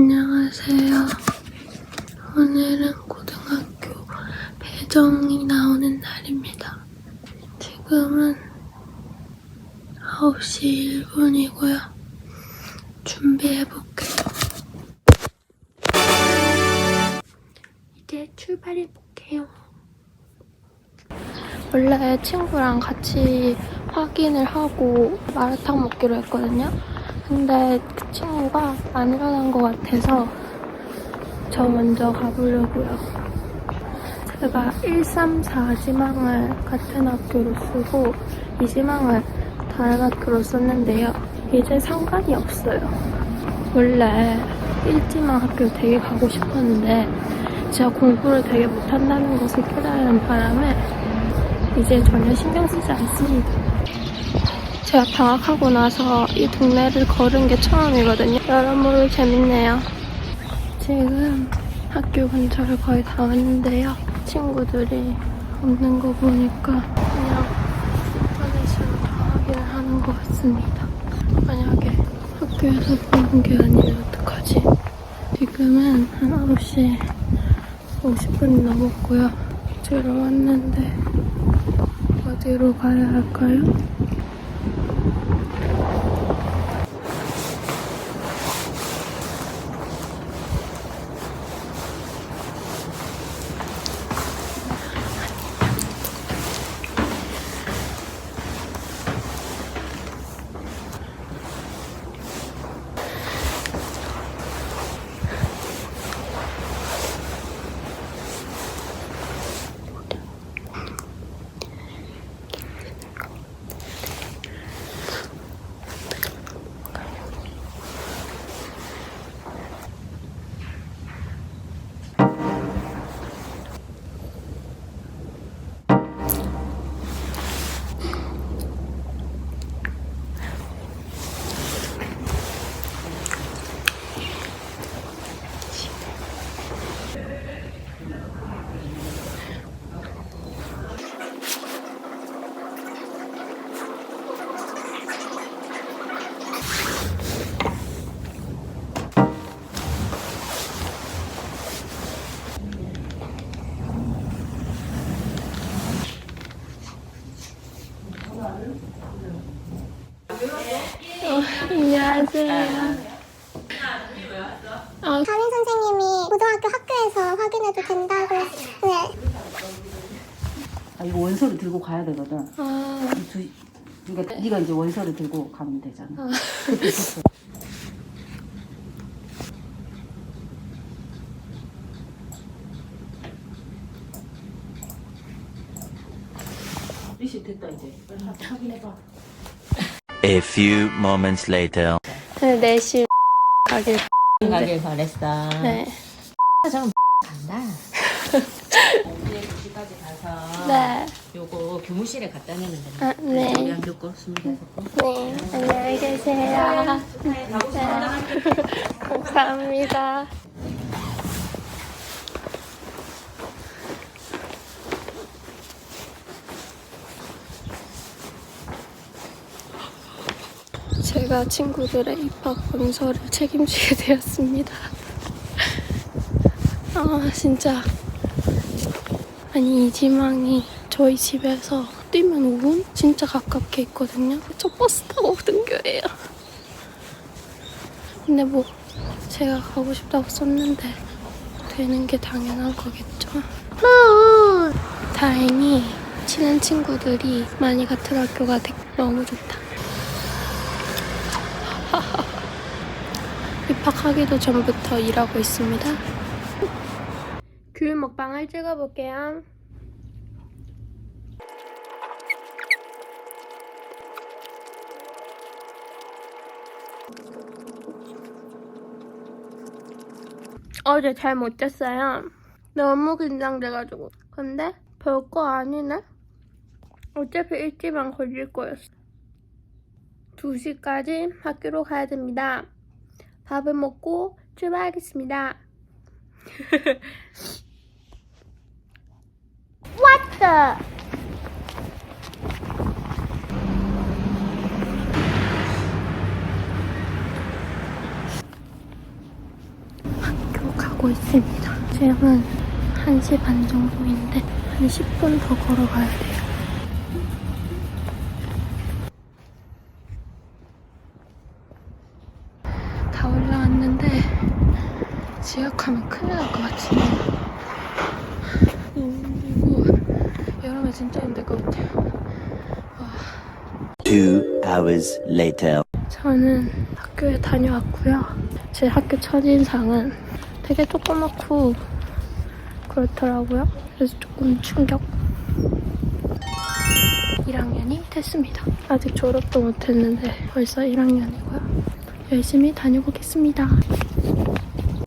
안녕하세요. 오늘은 고등학교 배정이 나오는 날입니다. 지금은 9시 1분이고요. 준비해볼게요. 이제 출발해볼게요. 원래 친구랑 같이 확인을 하고 마라탕 먹기로 했거든요. 근데 그 친구가 안 일어난 것 같아서 저 먼저 가보려고요. 제가 134 지망을 같은 학교로 쓰고 이 지망을 다른 학교로 썼는데요. 이제 상관이 없어요. 원래 1지망 학교 되게 가고 싶었는데 제가 공부를 되게 못한다는 것을 깨달은 바람에 이제 전혀 신경 쓰지 않습니다. 제가 방학하고 나서 이 동네를 걸은 게 처음이거든요. 여러모로 재밌네요. 지금 학교 근처를 거의 다 왔는데요. 친구들이 없는 거 보니까 그냥 인터넷으로 다 확인을 하는 것 같습니다. 만약에 학교에서 보는 게 아니면 어떡하지? 지금은 한 9시 50분이 넘었고요. 들어 왔는데 어디로 가야 할까요? you 안녕하세요. 어, 담임 선생님이 고등학교 학교에서 확인해도 된다고 네. 아, 이거 원서를 들고 가야 되거든. 아, 이 두, 그러니까 네가 이제 원서를 들고 가면 되잖아. 아. 그때 했어. 리시 됐다 이제. 빨리 확인해봐. A few moments later. 네, 4시 가길. 가길 바랬어. 네. 좀 간다. 오늘 2시까지 가서 네. 요거 교무실에 갖다 내면 된다. 아, 네. 우리. 네. 안녕히 계세요. 네. 감사합니다. 제가 친구들의 입학 원서를 책임지게 되었습니다. 아, 진짜. 아니, 이 지망이 저희 집에서 뛰면 5분? 진짜 가깝게 있거든요. 저 버스 타고 등교해요. 근데 뭐, 제가 가고 싶다고 썼는데, 되는 게 당연한 거겠죠. 다행히 친한 친구들이 많이 같은 학교가 돼 너무 좋다. 입학하기도 전부터 일하고 있습니다. 귤 먹방을 찍어볼게요. 어제 잘 못 잤어요. 너무 긴장돼가지고. 근데 별거 아니네? 어차피 일찍만 걸릴 거였어. 2시까지 학교로 가야 됩니다. 밥을 먹고 출발하겠습니다. 왔다 가고 있습니다. 지금은 1시 반 정도인데 한 10분 더 걸어가야 돼요. 다 올라왔는데 지각하면 큰일 날 것 같은데 너무 힘들고 여름에 진짜 힘들 것 같아요. Two hours later. 저는 학교에 다녀왔고요. 제 학교 첫인상은 되게 조그맣고 그렇더라고요. 그래서 조금 충격. 1학년이 됐습니다. 아직 졸업도 못했는데 벌써 1학년이고요. 열심히 다녀보겠습니다.